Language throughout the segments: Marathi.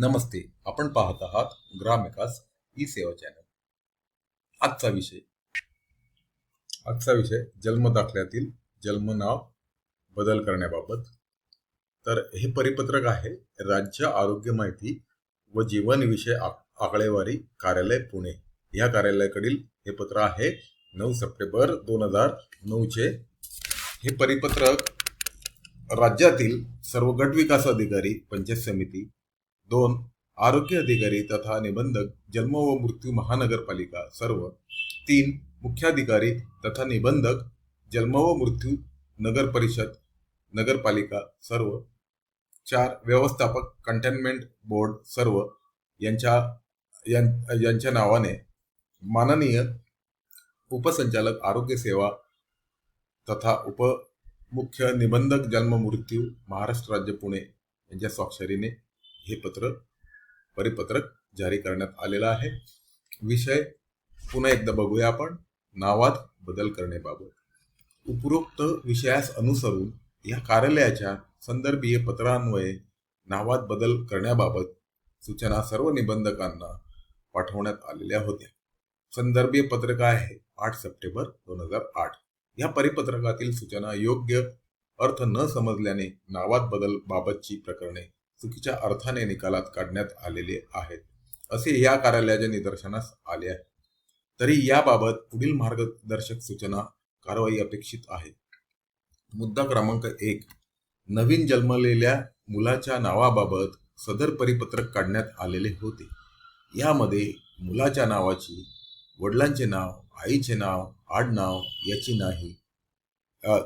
नमस्ते. आपण पाहत आहात ग्राम विकास ई सेवा चॅनल. आजचा विषय. आजचा विषय जन्म दाखल्यातील जन्म नाव बदल करण्याबाबत. तर हे परिपत्रक आहे राज्य आरोग्य माहिती व जीवन विषय आकडेवारी कार्यालय पुणे. या कार्यालयाकडील हे पत्र आहे नऊ सप्टेंबर दोन हजार नऊचे हे परिपत्रक राज्यातील सर्व गट विकास अधिकारी पंचायत समिती दोन आरोग्य अधिकारी तथा निबंधक जन्म व मृत्यू महानगरपालिका सर्व. तीन मुख्याधिकारी तथा निबंधक जन्म व मृत्यू नगर परिषद नगरपालिका सर्व. चार व्यवस्थापक कंटेनमेंट बोर्ड सर्व. यांच्या यां- यांच्या नावाने माननीय उपसंचालक आरोग्य सेवा तथा उपमुख्य निबंधक जन्म मृत्यू महाराष्ट्र राज्य पुणे यांच्या स्वाक्षरीने हे पत्र परिपत्रक जारी करण्यात आलेलं आहे. विषय पुन्हा एकदा बघूया आपण. नावात बदल करण्याबाबत. उपरोक्त विषयास अनुसरून या कार्यालयाच्या संदर्भीय पत्रान्वये नावात बदल करण्याबाबत सूचना सर्व निबंधकांना पाठवण्यात आलेल्या होत्या. संदर्भीय पत्रक आहे? आठ सप्टेंबर दोन हजार आठ. या परिपत्रकातील सूचना योग्य अर्थ न समजल्याने नावात बदल बाबतची प्रकरणे चुकीच्या अर्थाने निकालात काढण्यात आलेले आहेत. असे या कार्यालयाच्या निदर्शनास आले आहे. तरी याबाबत पुढील मार्गदर्शक सूचना कारवाई अपेक्षित आहे. मुद्दा क्रमांक एक. नवीन जन्मलेल्या मुलाच्या नावाबाबत सदर परिपत्रक काढण्यात आलेले होते. यामध्ये मुलाच्या नावाची वडिलांचे नाव आईचे नाव आडनाव याची नाही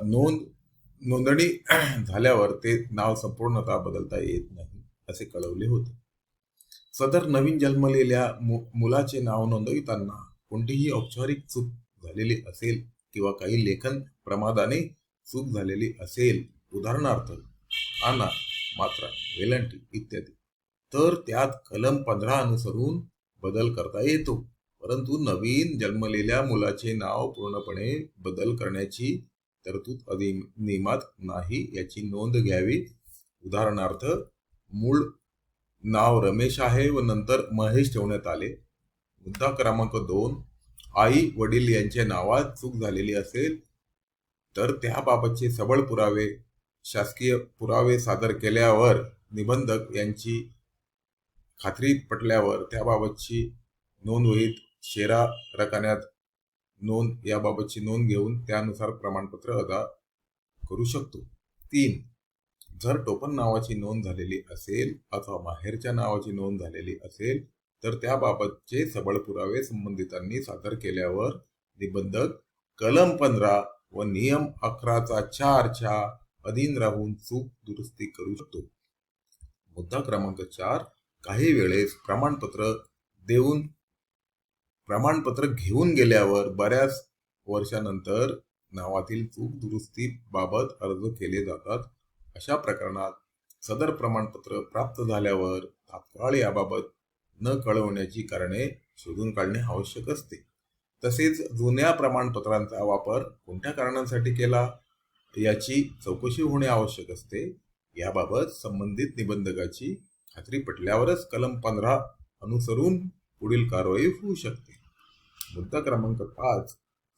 नोंद नोंदणी झाल्यावर ते नाव संपूर्णतः बदलता येत नाही असे कळवले होते. सदर नवीन जन्मलेल्या मु- मुलाचे नाव नोंदविताना कोणतीही औपचारिक चूक झालेली असेल किंवा काही लेखन प्रमादाने चूक झालेली असेल उदाहरणार्थ आना मात्रा वेलंटी इत्यादी तर त्यात कलम पंधरा अनुसरून बदल करता येतो. परंतु नवीन जन्मलेल्या मुलाचे नाव पूर्णपणे बदल करण्याची तरतूद अधिनियमात नाही याची नोंद घ्यावी. उदाहरणार्थ मूळ नाव रमेश आहे व नंतर महेश ठेवण्यात आले. मुद्दा क्रमांक दोन आई वडील यांच्या नावात चूक झालेली असेल तर त्याबाबतचे सबळ पुरावे शासकीय पुरावे सादर केल्यावर निबंधक यांची खात्री पटल्यावर त्याबाबतची नोंद होईल. शेरा रकान्यात नोंद याबाबतची नोंद घेऊन त्यानुसार प्रमाणपत्र अदा करू शकतो. तीन जर टोपण नावाची नोंद झालेली असेल अथवा माहेरच्या नावाची नोंद झालेली असेल तर त्याबाबतचे सबळ पुरावे संबंधितांनी सादर केल्यावर निबंधक कलम पंधरा व नियम अकराचा चारच्या अधीन राहून चूक दुरुस्ती करू शकतो. मुद्दा क्रमांक चार काही वेळेस प्रमाणपत्र देऊन प्रमाणपत्र घेऊन गेल्यावर बऱ्याच वर्षानंतर नावातील चूक दुरुस्ती बाबत अर्ज केले जातात. अशा प्रकरणात सदर प्रमाणपत्र प्राप्त झाल्यावर तात्काळ याबाबत न कळवण्याची कारणे शोधून काढणे आवश्यक असते. तसेच जुन्या प्रमाणपत्रांचा वापर कोणत्या कारणांसाठी केला? याची चौकशी होणे आवश्यक असते. याबाबत संबंधित निबंधकाची खात्री पटल्यावरच कलम पंधरा अनुसरून पुढील कारवाई होऊ शकते. मुद्दा क्रमांक पाच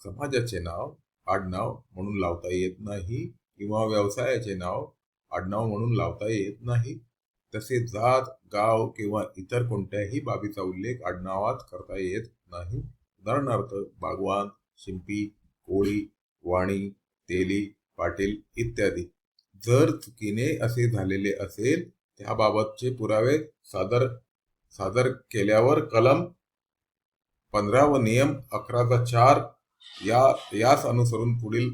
समाजाचे नाव आडनाव म्हणून लावता येत नाही किंवा व्यवसायाचे नाव आडनाव म्हणून लावता येत नाही. तसेच जात गाव किंवा इतर कोणत्याही बाबीचा उल्लेख आडनावात करता येत नाही. उदाहरणार्थ बागवान शिंपी कोळी वाणी तेली पाटील इत्यादी. जर चुकीने असे झालेले असेल त्याबाबतचे पुरावे सादर सादर केल्यावर कलम पंधरा व नियम अकराचा चार या यास अनुसरून पुढील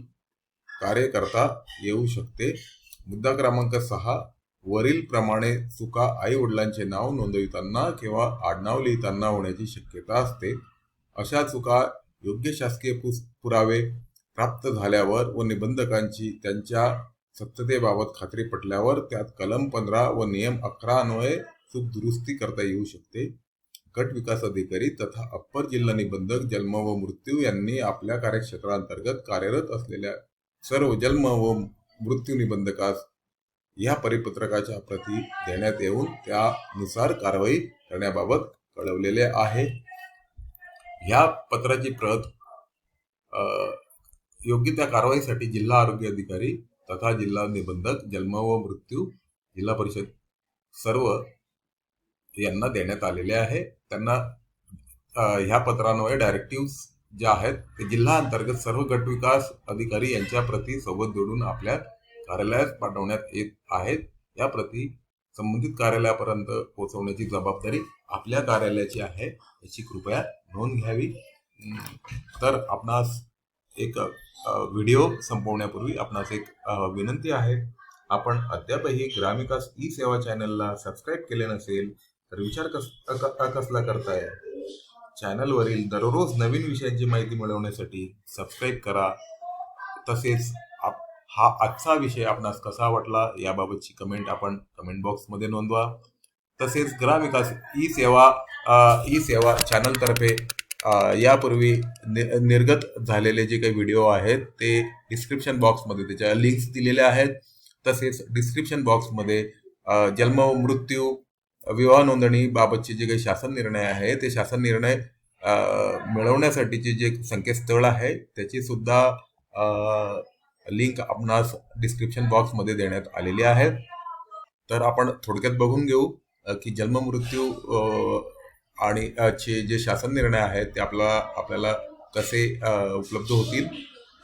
कार्य करता येऊ शकते. मुद्दा क्रमांक सहा वरील प्रमाणे चुका आई वडिलांचे नाव नोंदविताना किंवा आडनाव लिहिताना होण्याची शक्यता असते. अशा चुका योग्य शासकीय पुस- पुरावे प्राप्त झाल्यावर व निबंधकांची त्यांच्या सत्यतेबाबत खात्री पटल्यावर त्यात कलम पंधरा व नियम अकरा अन्वये चूक दुरुस्ती करता येऊ शकते. गट विकास अधिकारी तथा अप्पर जिल्हा निबंधक जन्म व मृत्यू यांनी आपल्या कार्यक्षेत्रांतर्गत कार्यरत असलेल्या सर्व जन्म व मृत्यू निबंधकास या परिपत्रकाच्या प्रती देण्यात येऊन त्यानुसार कारवाई करण्याबाबत कळवलेले आहे. ह्या पत्राची प्रत योग्य त्या कारवाईसाठी जिल्हा आरोग्य अधिकारी तथा जिल्हा निबंधक जन्म व मृत्यू जिल्हा परिषद सर्व यांना देण्यात आलेले आहे. त्यांना ह्या पत्रान्वये डायरेक्टिव्ह ज्या आहेत ते जिल्हा अंतर्गत सर्व गट विकास अधिकारी यांच्या प्रती सोबत जोडून आपल्या कार्यालयात पाठवण्यात येत आहेत. या प्रती संबंधित कार्यालयापर्यंत पोहोचवण्याची जबाबदारी आपल्या कार्यालयाची आहे याची कृपया नोंद घ्यावी. तर आपणास एक व्हिडिओ संपवण्यापूर्वी आपणास एक विनंती आहे. आपण अद्यापही ग्रामिकास ई सेवा चॅनलला सबस्क्राईब केले नसेल तर विचार कस क- कसला करताय? चॅनलवरील दररोज नवीन विषयांची माहिती मिळवण्यासाठी सबस्क्राईब करा. तसेच आप- हा आजचा विषय आपणास कसा वाटला याबाबतची कमेंट आपण कमेंट बॉक्समध्ये नोंदवा. तसेच ग्रामविकास ई सेवा ई सेवा चॅनलतर्फे यापूर्वी नि- निर्गत झालेले जे काही व्हिडिओ आहेत ते डिस्क्रिप्शन बॉक्समध्ये त्याच्या लिंक्स दिलेल्या आहेत. तसेच डिस्क्रिप्शन बॉक्समध्ये जन्म व मृत्यू विवाह नोंदणीबाबतचे जे काही शासन निर्णय आहे ते शासन निर्णय मिळवण्यासाठीचे जे संकेतस्थळ आहे त्याची सुद्धा लिंक आपणास डिस्क्रिप्शन बॉक्समध्ये देण्यात आलेली आहे. तर आपण थोडक्यात बघून घेऊ की जन्म मृत्यू आणि चे जे शासन निर्णय आहेत ते आपला आपल्याला कसे उपलब्ध होतील?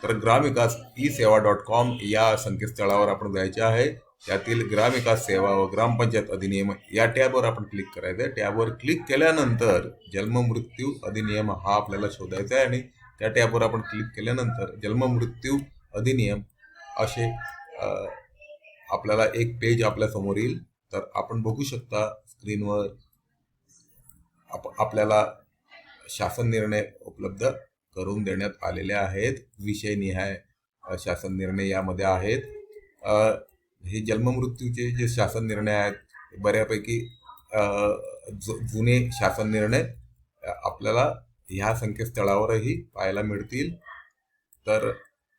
तर ग्रामविकास ई सेवा डॉट कॉम या संकेतस्थळावर आपण जायचे आहे. त्यातील ग्रामविकास सेवा व ग्रामपंचायत अधिनियम या टॅबवर आपण क्लिक करायचं आहे. टॅबवर क्लिक केल्यानंतर जन्म मृत्यू अधिनियम हा आपल्याला शोधायचा आहे आणि त्या टॅबवर आपण क्लिक केल्यानंतर जन्म मृत्यू अधिनियम असे आपल्याला एक पेज आपल्यासमोर येईल. तर आपण बघू शकता स्क्रीनवर आप आपल्याला शासन निर्णय उपलब्ध करून देण्यात आलेले आहेत. विषयनिहाय निहाय शासन निर्णय यामध्ये आहेत. हे जन्ममृत्यूचे जे शासन निर्णय आहेत बऱ्यापैकी जु- जुने शासन निर्णय आपल्याला ह्या संकेतस्थळावरही पाहायला मिळतील. तर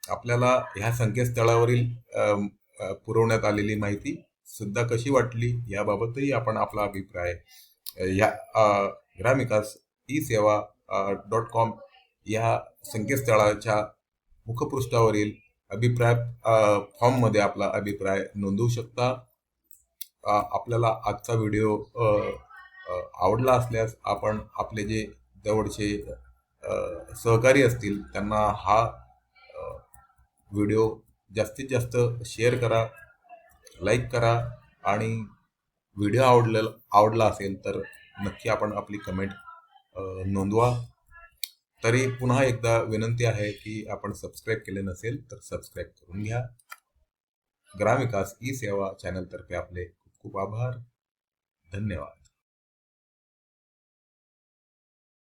आपल्याला ह्या संकेतस्थळावरील पुरवण्यात आलेली माहिती सुद्धा कशी वाटली याबाबतही आपण आपला अभिप्राय या अ, ग्रामविकास ई सेवा डॉट कॉम या संकेतस्थळाच्या मुखपृष्ठावरील अभिप्राय फॉर्ममध्ये आपला अभिप्राय नोंदवू शकता. आपल्याला आजचा व्हिडिओ आवडला असल्यास आपण आपले जे जवळचे सहकारी असतील त्यांना हा व्हिडिओ जास्तीत जास्त शेअर करा लाईक करा आणि व्हिडिओ आवडलेला आवडला असेल तर नक्की आपण आपली कमेंट नोंदवा. तरी पुन्हा एकदा विनंती आहे की आपण सबस्क्राईब केले नसेल तर सबस्क्राईब करून घ्या. ग्रामविकास ई सेवा चॅनलतर्फे आपले खूप खूप आभार. धन्यवाद.